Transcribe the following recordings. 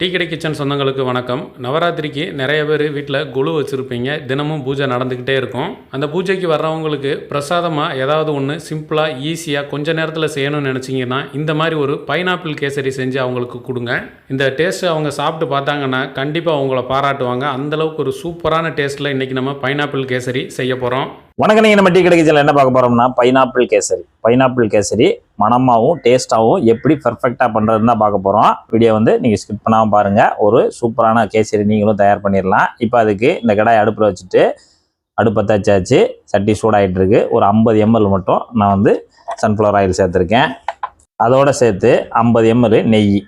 டீக்கடை கிச்சன் சொந்தங்களுக்கு வணக்கம். நவராத்திரிக்கு நிறைய பேர் வீட்டில் குழு வச்சுருப்பீங்க. தினமும் பூஜை நடந்துக்கிட்டே இருக்கும். அந்த பூஜைக்கு வர்றவங்களுக்கு பிரசாதமாக ஏதாவது ஒன்று சிம்பிளாக ஈஸியாக கொஞ்ச நேரத்தில் செய்யணும்னு நினச்சிங்கன்னா இந்த மாதிரி ஒரு பைனாப்பிள் கேசரி செஞ்சு அவங்களுக்கு கொடுங்க. இந்த டேஸ்ட்டு அவங்க சாப்பிட்டு பார்த்தாங்கன்னா கண்டிப்பாக அவங்கள பாராட்டுவாங்க. அந்தளவுக்கு ஒரு சூப்பரான டேஸ்ட்டில் இன்றைக்கி நம்ம பைனாப்பிள் கேசரி செய்ய போகிறோம் வணக்கம் நீங்கள் நம்ம டீ கிடைக்கல என்ன பார்க்க போகிறோம்னா பைனாப்பிள் கேசரி. பைனாப்பிள் கேசரி மணமாகவும் டேஸ்ட்டாகவும் எப்படி பர்ஃபெக்டாக பண்ணுறதுன்னு தான் பார்க்க போகிறோம் வீடியோ வந்து நீங்கள் ஸ்கிப் பண்ணாமல் பாருங்கள் ஒரு சூப்பரான கேசரி நீங்களும் தயார் பண்ணிடலாம். இப்போ அதுக்கு இந்த கடாய் அடுப்பில் வச்சுட்டு அடுப்பை தச்சாச்சு. சட்டி சூடாகிட்டு இருக்கு. ஒரு ஐம்பது எம்எல் மட்டும் நான் வந்து சன்ஃப்ளவர் ஆயில் சேர்த்துருக்கேன். அதோடு சேர்த்து ஐம்பது எம்எல் நெய்.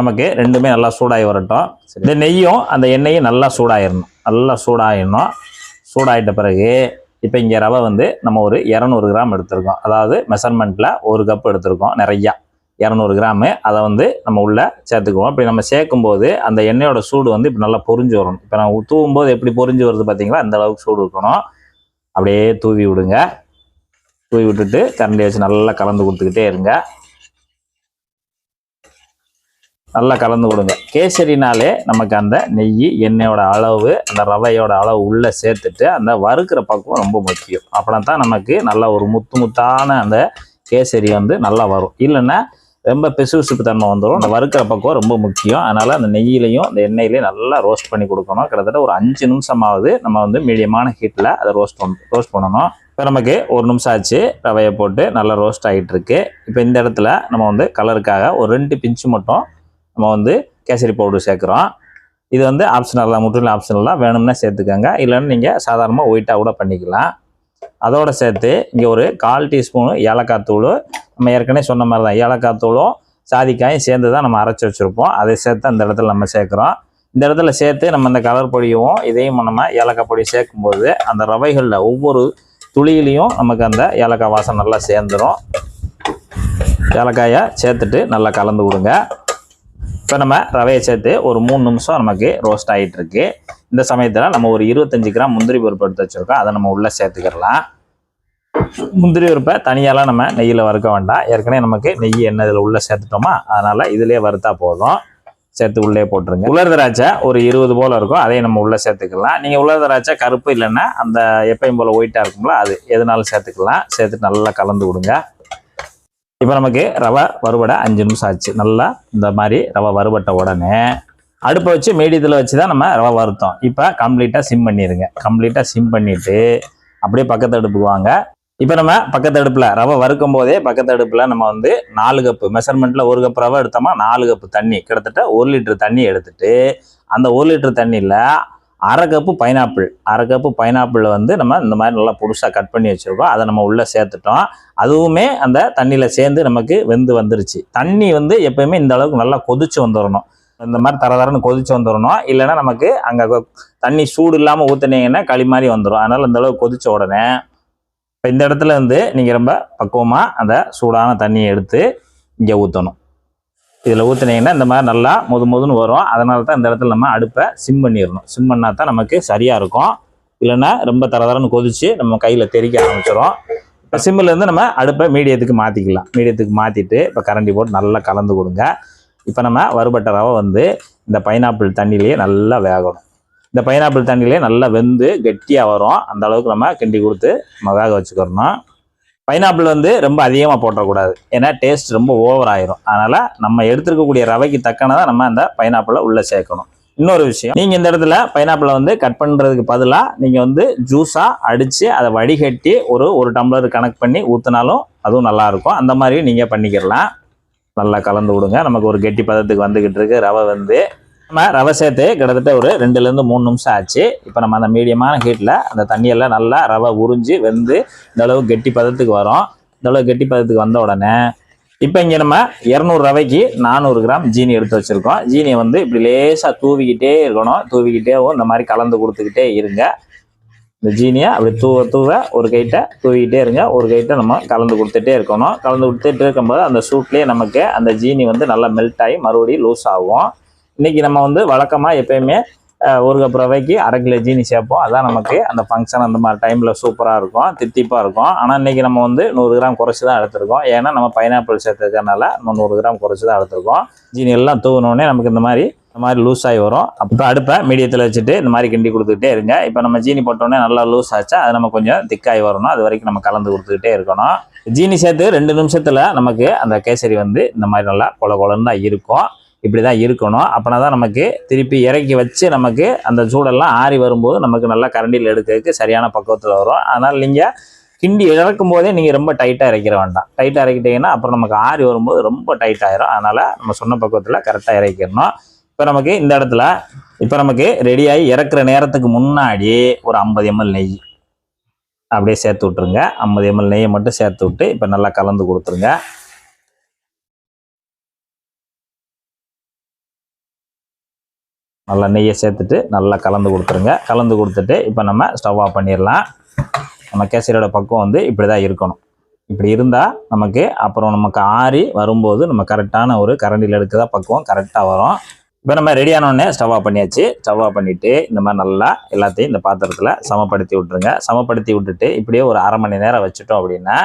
நமக்கு ரெண்டுமே நல்லா சூடாகி வரட்டும். இந்த நெய்யும் அந்த எண்ணெயும் நல்லா சூடாகிடணும் நல்லா சூடாகிடணும் சூடாயிட்ட பிறகு இப்போ இங்கே ரவை வந்து நம்ம ஒரு இரநூறு கிராம் எடுத்திருக்கோம். அதாவது மெஷர்மெண்ட்டில் ஒரு கப் எடுத்திருக்கோம் நிறையா. இரநூறு கிராமு. அதை வந்து நம்ம உள்ளே சேர்த்துக்குவோம். இப்படி நம்ம சேர்க்கும்போது அந்த எண்ணெயோட சூடு வந்து இப்போ நல்லா பொரிஞ்சு வரணும். இப்போ நான் தூவும் போது எப்படி பொரிஞ்சு வருது பார்த்தீங்களா அந்த அளவுக்கு சூடு இருக்கணும். அப்படியே தூவி விடுங்க. தூவி விட்டுட்டு கரண்டி வச்சு நல்லா கலந்து கொடுத்துக்கிட்டே இருங்க. நல்லா கலந்து கொடுங்க. கேசரினாலே நமக்கு அந்த நெய் எண்ணெயோட அளவு அந்த ரவையோட அளவு உள்ளே சேர்த்துட்டு அந்த வறுக்கிற பக்குவம் ரொம்ப முக்கியம். அப்படின்னா தான் நமக்கு நல்லா ஒரு முத்து முத்தான அந்த கேசரி வந்து நல்லா வரும். இல்லைன்னா ரொம்ப பிசுபிசுப்பு தன்மை வந்துடும் அந்த வறுக்கிற பக்குவம் ரொம்ப முக்கியம். அதனால் அந்த நெய்யிலையும் அந்த எண்ணெயிலையும் நல்லா ரோஸ்ட் பண்ணி கொடுக்கணும். கிட்டத்தட்ட ஒரு அஞ்சு நிமிஷமாவது நம்ம வந்து மீடியமான ஹீட்டில் அதை ரோஸ்ட் ரோஸ்ட் பண்ணணும். இப்போ நமக்கு ஒரு நிமிஷம் ஆச்சு. ரவையை போட்டு நல்லா ரோஸ்ட் ஆகிட்டு இருக்கு இப்போ இந்த இடத்துல நம்ம வந்து கலருக்காக ஒரு ரெண்டு பிஞ்சு மட்டும் நம்ம வந்து கேசரி பவுடர் சேர்க்குறோம். இது வந்து ஆப்ஷனல் தான் முற்றிலும் ஆப்ஷனல் தான். வேணும்னா சேர்த்துக்கோங்க. இல்லைன்னா நீங்கள் சாதாரணமாக ஒயிட்டாக கூட பண்ணிக்கலாம். அதோட சேர்த்து இங்கே ஒரு கால் டீஸ்பூனு ஏலக்காய் தூள். நம்ம ஏற்கனவே சொன்ன மாதிரி தான் ஏலக்காய் தூளும் சாதிக்காயும் சேர்ந்து தான் நம்ம அரைச்சி வச்சுருப்போம். அதை சேர்த்து அந்த இடத்துல நம்ம சேர்க்குறோம். இந்த இடத்துல சேர்த்து நம்ம இந்த கலர் பொடியும் இதையும் நம்ம ஏலக்காய் பொடி சேர்க்கும்போது அந்த ரவைகளில் ஒவ்வொரு துளியிலையும் நமக்கு அந்த ஏலக்காய் வாசம் நல்லா சேர்ந்துடும் ஏலக்காயை சேர்த்துட்டு நல்லா கலந்து கொடுங்க. இப்போ நம்ம ரவையை சேர்த்து ஒரு மூணு நிமிஷம் நமக்கு ரோஸ்ட் ஆகிட்டு இருக்கு இந்த சமயத்தில் நம்ம ஒரு இருபத்தஞ்சு கிராம் முந்திரி பருப்பு எடுத்து வச்சுருக்கோம். அதை நம்ம உள்ளே சேர்த்துக்கிடலாம். முந்திரி பருப்பை தனியாலாம் நம்ம நெய்யில் வறுக்க வேண்டாம். ஏற்கனவே நமக்கு நெய் எண்ணெய் இதில் உள்ளே சேர்த்துட்டோமா? அதனால் இதிலே வறுத்தா போதும். சேர்த்து உள்ளே போட்டுருங்க. உலர் திராட்சை ஒரு இருபது போல் இருக்கும். அதையும் நம்ம உள்ளே சேர்த்துக்கலாம். நீங்கள் உலர் திராட்சை கருப்பு இல்லைன்னா அந்த எப்பயும் போல் ஒயிட்டாக இருக்கும்ல அது எதுனாலும் சேர்த்துக்கலாம். சேர்த்துட்டு நல்லா கலந்து விடுங்க. இப்போ நமக்கு ரவை வறுபட அஞ்சு நிமிஷம் ஆச்சு. நல்லா இந்த மாதிரி ரவை வறுபட்ட உடனே அடுப்பை வச்சு மீடியத்தில் வச்சு தான் நம்ம ரவை வறுத்தோம். இப்போ கம்ப்ளீட்டாக சிம் பண்ணிடுங்க கம்ப்ளீட்டாக சிம் பண்ணிவிட்டு அப்படியே பக்கத்து அடுப்புக்கு வாங்க. இப்போ நம்ம பக்கத்து அடுப்பில் ரவை வறுக்கும் போதே பக்கத்து அடுப்பில் நம்ம வந்து நாலு கப்பு மெஷர்மெண்ட்டில் ஒரு கப் ரவை எடுத்தோமா? நாலு கப்பு தண்ணி. கிட்டத்தட்ட ஒரு லிட்டர் தண்ணி எடுத்துட்டு அந்த ஒரு லிட்டர் தண்ணியில் அரை கப்பு பைனாப்பிள் அரை கப்பு பைனாப்பிள் வந்து நம்ம இந்த மாதிரி நல்லா புதுசாக கட் பண்ணி வச்சுருக்கோம். அதை நம்ம உள்ளே சேர்த்துட்டோம். அதுவுமே அந்த தண்ணியில் சேர்ந்து நமக்கு வெந்து வந்துருச்சு. தண்ணி வந்து எப்பயுமே இந்த அளவுக்கு நல்லா கொதிச்சு வந்துடணும் இந்த மாதிரி தர தரன்னு கொதிச்சு வந்துடணும் இல்லைன்னா நமக்கு அங்கே தண்ணி சூடு இல்லாமல் ஊற்றுனீங்கன்னா களி மாதிரி வந்துடும் அதனால் இந்த அளவுக்கு கொதிச்ச உடனே இப்போ இந்த இடத்துல வந்து நீங்கள் ரொம்ப பக்குவமாக அந்த சூடான தண்ணியை எடுத்து இங்கே ஊற்றணும் இதில் ஊற்றுனீங்கன்னா இந்த மாதிரி நல்லா முது முதுன்னு வரும். அதனால தான் இந்த இடத்துல நம்ம அடுப்பை சிம் பண்ணிடணும். சிம் பண்ணால் தான் நமக்கு சரியாக இருக்கும். இல்லைன்னா ரொம்ப தர தரன்னு கொதிச்சு நம்ம கையில் தெறிக்க ஆரம்பிச்சிடும் இப்போ சிம்மிலேருந்து நம்ம அடுப்பை மீடியத்துக்கு மாற்றிக்கலாம் மீடியத்துக்கு மாற்றிட்டு இப்போ கரண்டி போட்டு நல்லா கலந்து கொடுங்க. இப்போ நம்ம வறுபட்ட ரவை வந்து இந்த பைனாப்பிள் தண்ணியிலேயே நல்லா வேகணும். இந்த பைனாப்பிள் தண்ணியிலே நல்லா வெந்து கெட்டியாக வரும். அந்த அளவுக்கு நம்ம கிண்டி கொடுத்து நம்ம வேக வச்சுக்கிறணும். பைனாப்பிள் வந்து ரொம்ப அதிகமாக போட்டக்கூடாது. ஏன்னா டேஸ்ட் ரொம்ப ஓவர் ஆயிரும். அதனால் நம்ம எடுத்துருக்கக்கூடிய ரவைக்கு தக்கனதாக நம்ம அந்த பைனாப்பிளை உள்ளே சேர்க்கணும். இன்னொரு விஷயம் நீங்கள் இந்த இடத்துல பைனாப்பிளை வந்து கட் பண்ணுறதுக்கு பதிலாக நீங்கள் வந்து ஜூஸாக அடித்து அதை வடிகட்டி ஒரு ஒரு டம்ளர் கணக்கு பண்ணி ஊற்றினாலும் அதுவும் நல்லாயிருக்கும் அந்த மாதிரி நீங்கள் பண்ணிக்கிடலாம் நல்லா கலந்து விடுங்க. நமக்கு ஒரு கெட்டி பதத்துக்கு வந்துக்கிட்டு இருக்கு. ரவை வந்து நம்ம ரவை சேர்த்து கிட்டத்தட்ட ஒரு ரெண்டுலேருந்து மூணு நிமிஷம் ஆச்சு. இப்போ நம்ம அந்த மீடியமான ஹீட்டில் அந்த தண்ணியெல்லாம் நல்லா ரவை உறிஞ்சி வெந்து இந்தளவு கெட்டி பதத்துக்கு வரும். இந்தளவு கெட்டி பதத்துக்கு வந்த உடனே இப்போ இங்கே நம்ம இரநூறு ரவைக்கு நானூறு கிராம் ஜீனி எடுத்து வச்சுருக்கோம். ஜீனியை வந்து இப்படி லேசாக தூவிக்கிட்டே இருக்கணும். தூவிக்கிட்டே இந்த மாதிரி கலந்து கொடுத்துக்கிட்டே இருங்க. இந்த ஜீனியை அப்படி தூவ தூவ ஒரு கைட்டை தூவிக்கிட்டே இருங்க. ஒரு கைட்டை நம்ம கலந்து கொடுத்துட்டே இருக்கணும். கலந்து கொடுத்துட்டு இருக்கும்போது அந்த சூட்லேயே நமக்கு அந்த ஜீனி வந்து நல்லா மெல்ட் ஆகி மறுபடியும் லூஸ் ஆகும். இன்னைக்கு நம்ம வந்து வழக்கமாக எப்பயுமே அஹ், ஒரு கப் ரவைக்கு அரை கிலோ ஜீனி சேர்ப்போம். அதான் நமக்கு அந்த ஃபங்க்ஷன் அந்த மாதிரி டைமில் சூப்பராக இருக்கும் தித்திப்பாக இருக்கும். ஆனால் இன்னைக்கு நம்ம வந்து நூறு கிராம் குறைச்சி தான் எடுத்திருக்கோம். ஏன்னா நம்ம பைனாப்பிள் சேர்த்துக்கிறதுனால நம்ம நூறு கிராம் குறைச்சி தான் எடுத்திருக்கோம். ஜீனி எல்லாம் தூவினோடனே நமக்கு இந்த மாதிரி இந்த மாதிரி லூஸ் ஆகி வரும். அப்போ அடுப்பை மீடியத்தில் வச்சுட்டு இந்த மாதிரி கிண்டி கொடுத்துக்கிட்டே இருங்க. இப்போ நம்ம ஜீனி போட்டோன்னே நல்லா லூஸ் ஆச்சா அது நம்ம கொஞ்சம் திக்காகி வரணும். அது வரைக்கும் நம்ம கலந்து கொடுத்துக்கிட்டே இருக்கணும். ஜீனி சேர்த்து ரெண்டு நிமிஷத்தில் நமக்கு அந்த கேசரி வந்து இந்த மாதிரி நல்லா கொல கொலன்னு தான் இருக்கும். இப்படி தான் இருக்கணும். அப்போனா தான் நமக்கு திருப்பி இறக்கி வச்சு நமக்கு அந்த சூடெல்லாம் ஆறி வரும்போது நமக்கு நல்லா கரண்டியில் எடுக்கிறதுக்கு சரியான பக்குவத்தில் வரும். அதனால் நீங்கள் கிண்டி இறக்கும் போதே நீங்கள் ரொம்ப டைட்டாக இறக்கிற வேண்டாம். டைட்டாக இறக்கிட்டீங்கன்னா அப்புறம் நமக்கு ஆறி வரும்போது ரொம்ப டைட் ஆயிரும். அதனால் நம்ம சொன்ன பக்குவத்தில் கரெக்டாக இறக்கிடணும். இப்போ நமக்கு இந்த இடத்துல இப்போ நமக்கு ரெடியாகி இறக்குற நேரத்துக்கு முன்னாடி ஒரு ஐம்பது எம்எல் நெய் அப்படியே சேர்த்து விட்ருங்க ஐம்பது எம்எல் நெய்யை மட்டும் சேர்த்து விட்டு இப்போ நல்லா கலந்து கொடுத்துருங்க. நல்லா நெய்யை சேர்த்துட்டு நல்லா கலந்து கொடுத்துருங்க. கலந்து கொடுத்துட்டு இப்போ நம்ம ஸ்டவ் ஆஃப் பண்ணிடலாம். நம்ம கேசரியோட பக்குவம் வந்து இப்படி தான் இருக்கணும். இப்படி இருந்தால் நமக்கு அப்புறம் நமக்கு ஆறி வரும்போது நம்ம கரெக்டான ஒரு கரண்டியில் எடுக்கிறதா பக்குவம் கரெக்டாக வரும். இப்போ நம்ம ரெடி ஆனோடனே ஸ்டவ் ஆஃப் பண்ணியாச்சு. ஸ்டவ் ஆஃப் பண்ணிவிட்டு இந்த மாதிரி நல்லா எல்லாத்தையும் இந்த பாத்திரத்தில் சமப்படுத்தி விட்ருங்க சமப்படுத்தி விட்டுட்டு இப்படியே ஒரு அரை மணி நேரம் வச்சுட்டோம் அப்படின்னா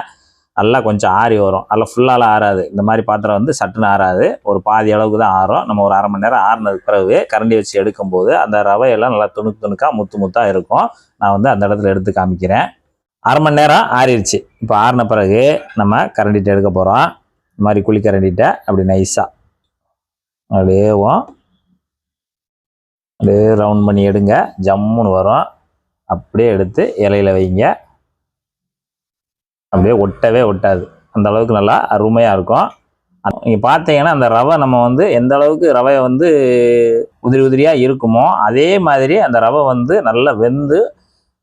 நல்லா கொஞ்சம் ஆறி வரும். நல்லா ஃபுல்லாலாம் ஆறாது. இந்த மாதிரி பாத்திரம் வந்து சட்டுன்னு ஆறாது. ஒரு பாதி அளவுக்கு தான் ஆறும். நம்ம ஒரு அரை மணி நேரம் ஆறுனதுக்கு பிறகு கரண்டி வச்சு எடுக்கும்போது அந்த ரவையெல்லாம் நல்லா துணுக்கு துணுக்காக முத்து முத்தாக இருக்கும். நான் வந்து அந்த இடத்துல எடுத்து காமிக்கிறேன். அரை மணி நேரம் ஆறிடுச்சு. இப்போ ஆறின பிறகு நம்ம கரண்டிட்டு எடுக்க போகிறோம் இந்த மாதிரி குழி கரண்டிட்ட அப்படி நைஸாக அப்படியேவும் அப்படியே ரவுண்ட் பண்ணி எடுங்க. ஜம்முன்னு வரும். அப்படியே எடுத்து இலையில வைங்க. அப்படியே ஒட்டவே ஒட்டாது. அந்த அளவுக்கு நல்லா அருமையாக இருக்கும். நீங்கள் பார்த்தீங்கன்னா அந்த ரவை நம்ம வந்து எந்த அளவுக்கு ரவை வந்து உதிரி உதிரியாக இருக்குமோ அதே மாதிரி அந்த ரவை வந்து நல்லா வெந்து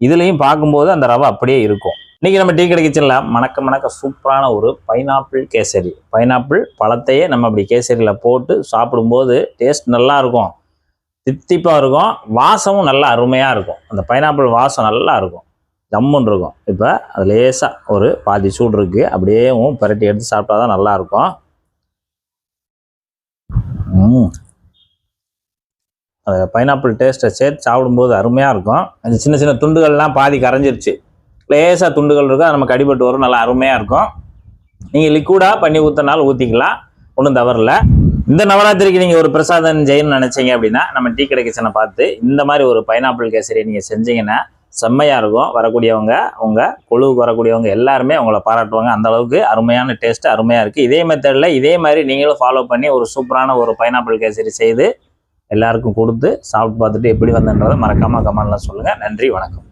இதுலேயும் பார்க்கும்போது அந்த ரவை அப்படியே இருக்கும். இன்றைக்கி நம்ம டீ கடை கிச்சனில் மணக்க மணக்க சூப்பரான ஒரு பைனாப்பிள் கேசரி. பைனாப்பிள் பழத்தையே நம்ம அப்படி கேசரியில் போட்டு சாப்பிடும்போது டேஸ்ட் நல்லா இருக்கும். தித்திப்பாக இருக்கும். வாசமும் நல்லா அருமையாக இருக்கும். அந்த பைனாப்பிள் வாசம் நல்லா இருக்கும். ஜம்முன்னு இருக்கும். இப்போ அது லேசாக ஒரு பாதி சூடு இருக்குது அப்படியே பரட்டி எடுத்து சாப்பிட்டா தான் நல்லாயிருக்கும் ம் அந்த பைனாப்பிள் டேஸ்ட்டை சேர்த்து சாப்பிடும்போது அருமையாக இருக்கும். அந்த சின்ன சின்ன துண்டுகள்லாம் பாதி கரைஞ்சிருச்சு. லேசாக துண்டுகள் இருக்கும் அது நம்ம அடிபட்டு வரும். நல்லா அருமையாக இருக்கும். நீங்கள் லிக்விடாக பண்ணி ஊற்றினாலும் ஊற்றிக்கலாம் ஒன்றும் தவறில்ல. இந்த நவராத்திரிக்கு நீங்கள் ஒரு பிரசாதம் செய்யணும்னு நினச்சிங்க அப்படின்னா நம்ம டீ கடை கிச்சனை பார்த்து இந்த மாதிரி ஒரு பைனாப்பிள் கேசரியை நீங்கள் செஞ்சீங்கன்னா செம்மையாக இருக்கும். வரக்கூடியவங்க உங்கள் குழுவுக்கு வரக்கூடியவங்க எல்லாருமே உங்களை பாராட்டுவாங்க. அந்த அளவுக்கு அருமையான டேஸ்ட் அருமையாக இருக்குது இதே மெத்தடில் இதே மாதிரி நீங்களும் ஃபாலோ பண்ணி ஒரு சூப்பரான ஒரு பைனாப்பிள் கேசரி செய்து எல்லாருக்கும் கொடுத்து சாப்பிட்டு பார்த்துட்டு எப்படி வந்தன்றதை மறக்காமல் கமெண்ட்ல சொல்லுங்கள் நன்றி வணக்கம்.